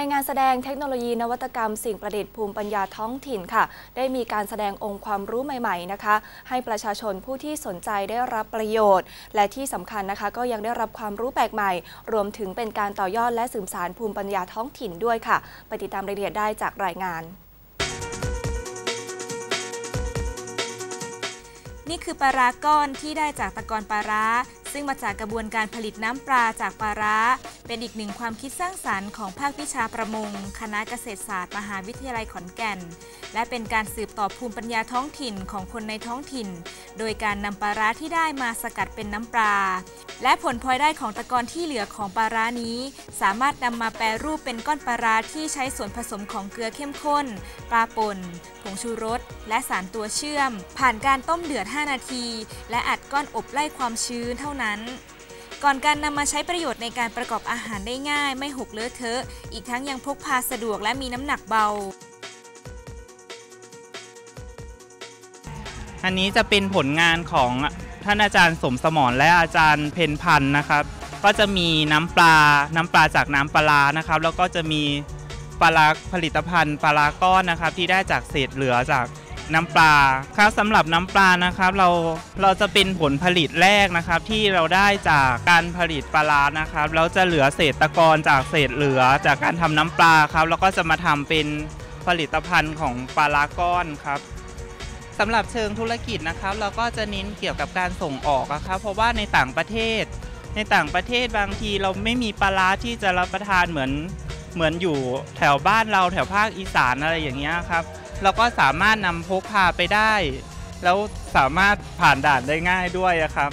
ในงานแสดงเทคโนโลยีนวัตกรรมสิ่งประดิษฐ์ภูมิปัญญาท้องถิ่นค่ะ ได้มีการแสดงองค์ความรู้ใหม่ๆนะคะ ให้ประชาชนผู้ที่สนใจได้รับประโยชน์ และที่สำคัญนะคะ ก็ยังได้รับความรู้แปลกใหม่ รวมถึงเป็นการต่อยอดและสืบสานภูมิปัญญาท้องถิ่นด้วยค่ะ ไปติดตามรายละเอียดได้จากรายงานนี่คือปลาร้าก้อนที่ได้จากตะกอนปลาร้า ซึ่งมาจากกระบวนการผลิตน้ำปลาจากปลาร้า เป็นอีกหนึ่งความคิดสร้างสารรค์ของภาควิชาประมง คณะเกษตรศาสตร์ มหาวิทยาลัยขอนแก่น และเป็นการสืบต่อภูมิปัญญาท้องถิ่นของคนในท้องถิ่น โดยการนำปลาร้าที่ได้มาสกัดเป็นน้ำปลา และผลพลอยได้ของตะกอนที่เหลือของปลาร้านี้ สามารถนำมาแปรรูปเป็นก้อนปลาร้าที่ใช้ส่วนผสมของเกลือเข้มข้น ปลาป่น ผงชูรส และสารตัวเชื่อม ผ่านการต้มเดือด 5 นาที และอัดก้อนอบไล่ความชื้นเท่านั้น ก่อนการนำมาใช้ประโยชน์ในการประกอบอาหารได้ง่าย ไม่หกเลอะเทอะ อีกทั้งยังพกพาสะดวกและมีน้ำหนักเบา อันนี้จะเป็นผลงานของท่านอาจารย์สมสมรและอาจารย์เพนพันธ์นะครับ ก็จะมีน้ำปลา น้ำปลาจากน้ำปลานะครับ แล้วก็จะมีปลาผลิตภัณฑ์ปลาก้อนนะครับ ที่ได้จากเศษเหลือจาก น้ำปลาครับสำหรับน้ำปลานะครับเราเราจะเป็นผลผลิตแรกนะครับที่เราได้จากการผลิตปลานะครับแล้วจะเหลือเศษตะกอนจากเศษเหลือจากการทำน้ำปลาครับแล้วก็จะมาทำเป็นผลิตภัณฑ์ของปลาก้อนครับสำหรับเชิงธุรกิจนะครับ เราก็จะเน้นเกี่ยวกับการส่งออกนะครับเพราะว่าในต่างประเทศ ในต่างประเทศบางทีเราไม่มีปลาที่จะรับประทานเหมือนเหมือนอยู่แถวบ้านเราแถวภาคอีสานอะไรอย่างเงี้ยครับ เราก็สามารถนำพกพาไปได้ แล้วสามารถผ่านด่านได้ง่ายด้วยครับ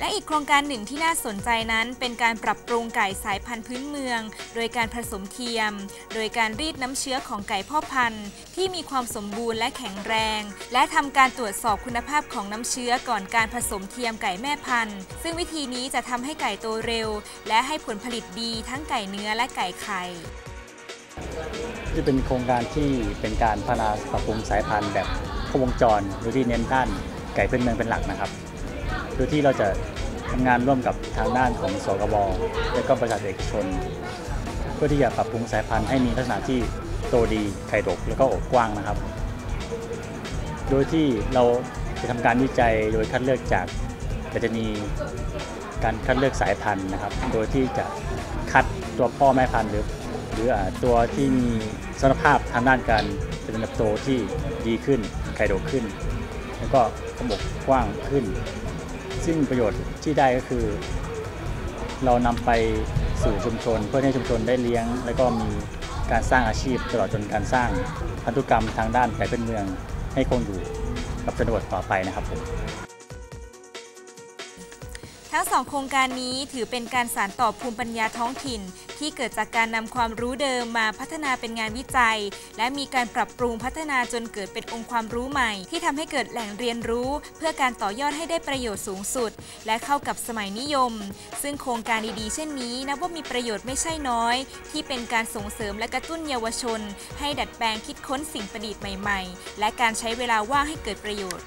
และอีกโครงการหนึ่งที่น่าสนใจนั้น เป็นการปรับปรุงไก่สายพันธุ์พื้นเมือง โดยการผสมเทียม โดยการรีดน้ำเชื้อของไก่พ่อพันธุ์ ที่มีความสมบูรณ์และแข็งแรง และทำการตรวจสอบคุณภาพของน้ำเชื้อก่อนการผสมเทียมไก่แม่พันธุ์ ซึ่งวิธีนี้จะทำให้ไก่โตเร็ว และให้ผลผลิตดีทั้งไก่เนื้อและไก่ไข่ จะเป็นโครงการที่เป็นการพัฒนาปรับปรุงสายพันธุ์แบบครบวงจรโดยที่เน้นด้านไก่พื้นเมืองเป็นหลักนะครับโดยที่เราจะทำงานร่วมกับทางด้านของสกบและก็บริษัทเอกชน เพื่อที่จะปรับปรุงสายพันธุ์ให้มีลักษณะที่โตดีไข่ดกแล้วก็อกกว้างนะครับ โดยที่เราจะทำการวิจัยโดยคัดเลือกจากจะมีการคัดเลือกสายพันธุ์นะครับ โดยที่จะคัดตัวพ่อแม่พันธุ์หรือ รือตัวที่มีสมรรถภาพทางด้านการเป็นเติบโตที่ดีขึ้นไข่ดกขึ้น แล้วก็กระบอกกว้างขึ้น ซึ่งประโยชน์ที่ได้ก็คือ เรานำไปสู่ชุมชน เพื่อให้ชุมชนได้เลี้ยง แล้วก็มีการสร้างอาชีพตลอดจนการสร้างพันธุกรรมทางด้านไก่เป็นเมืองให้คงอยู่กับชนบทต่อไปนะครับผม ทั้งสองโครงการนี้ถือเป็นการสานต่อภูมิปัญญาท้องถิ่น ที่เกิดจากการนำความรู้เดิมมาพัฒนาเป็นงานวิจัย และมีการปรับปรุงพัฒนาจนเกิดเป็นองค์ความรู้ใหม่ ที่ทำให้เกิดแหล่งเรียนรู้ เพื่อการต่อยอดให้ได้ประโยชน์สูงสุด และเข้ากับสมัยนิยม ซึ่งโครงการดีๆ เช่นนี้นับว่ามีประโยชน์ไม่ใช่น้อย ที่เป็นการส่งเสริมและกระตุ้นเยาวชน ให้ดัดแปลงคิดค้นสิ่งประดิษฐ์ใหม่ ๆ และการใช้เวลาว่างให้เกิดประโยชน์